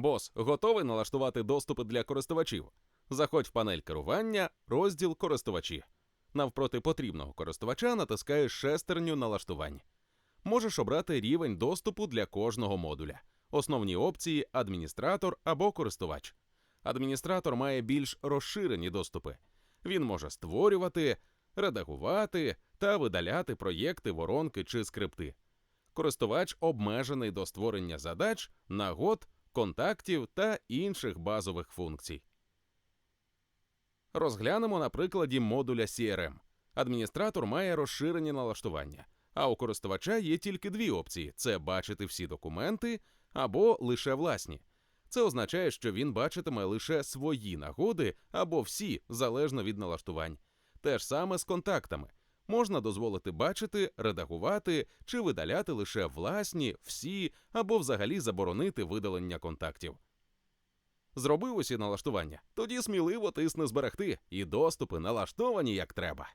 Бос, готовий налаштувати доступи для користувачів. Заходь в панель керування, розділ користувачі. Навпроти потрібного користувача натискаєш шестерню налаштувань. Можеш обрати рівень доступу для кожного модуля. Основні опції адміністратор або користувач. Адміністратор має більш розширені доступи. Він може створювати, редагувати та видаляти проєкти, воронки чи скрипти. Користувач обмежений до створення задач, нагод, контактів та інших базових функцій. Розглянемо на прикладі модуля CRM. Адміністратор має розширені налаштування, а у користувача є тільки дві опції: це бачити всі документи або лише власні. Це означає, що він бачитиме лише свої нагоди або всі, залежно від налаштувань. Те ж саме з контактами. Можна дозволити бачити, редагувати чи видаляти лише власні, всі або взагалі заборонити видалення контактів. Зробив усі налаштування, тоді сміливо тисни зберегти, і доступи налаштовані як треба.